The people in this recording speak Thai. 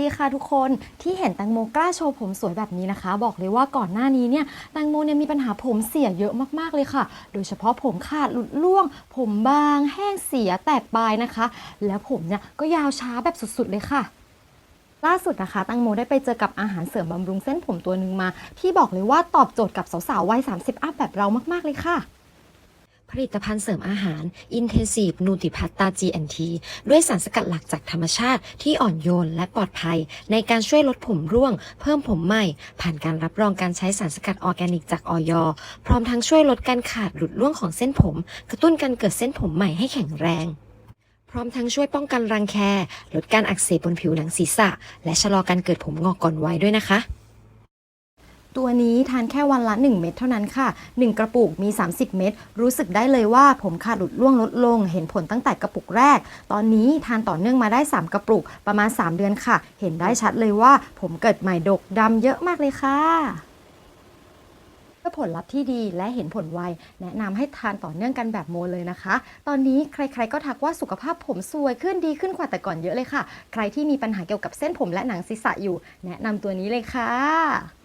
ดีค่ะทุกคนที่เห็นแตงโมกล้าโชว์ผมสวยแบบนี้นะคะ บอกเลยว่าก่อนหน้านี้เนี่ยแตงโมเนี่ยมีปัญหาผมเสียเยอะมากๆเลยค่ะ โดยเฉพาะผมขาดหลุดร่วง ผมบาง แห้งเสียแตกปลายนะคะ แล้วผมเนี่ยก็ยาวช้าแบบสุดๆเลยค่ะล่าสุดนะคะตังโมได้ไปเจอกับอาหารเสริมบำรุงเส้นผมตัวหนึ่งมา ที่บอกเลยว่าตอบโจทย์กับสาวๆวัย30 อัพแบบเรามากๆเลยค่ะ ผลิตภัณฑ์เสริมอาหาร Intensive n u t r i p a s t a GNT ด้วยสารสกัดหลักจากธรรมชาติที่อ่อนโยนและปลอดภัย ในการช่วยลดผมร่วง เพิ่มผมใหม่ ผ่านการรับรองการใช้สารสกัดออร์แกนิกจากออยพร้อมทั้งช่วยลดการขาดหลุดร่วงของเส้นผม กระตุ้นการเกิดเส้นผมใหม่ให้แข็งแรง พร้อมทั้งช่วยป้องกันรังแค ลดการอักเสบบนผิวหนังศีรษะ และชะลอการเกิดผมงอกก่อนวัยด้วยนะคะ ตัวนี้ทานแค่วันละ 1 เม็ดเท่านั้นค่ะ 1 กระปุกมี 30 เม็ดรู้สึกได้เลยว่าผมขาดหลุดร่วงลดลง เห็นผลตั้งแต่กระปุกแรก ตอนนี้ทานต่อเนื่องมาได้ 3 กระปุกประมาณ 3 เดือนค่ะ เห็นได้ชัดเลยว่าผมเกิดใหม่ดกดำเยอะมากเลยค่ะเพื่อผลลัพธ์ที่ดีและเห็นผลไว แนะนำให้ทานต่อเนื่องกันแบบโมเลยนะคะ ตอนนี้ใครๆก็ทักว่าสุขภาพผมสวยขึ้นดีขึ้นกว่าแต่ก่อนเยอะเลยค่ะ ใครที่มีปัญหาเกี่ยวกับเส้นผมและหนังศีรษะอยู่ แนะนำตัวนี้เลยค่ะ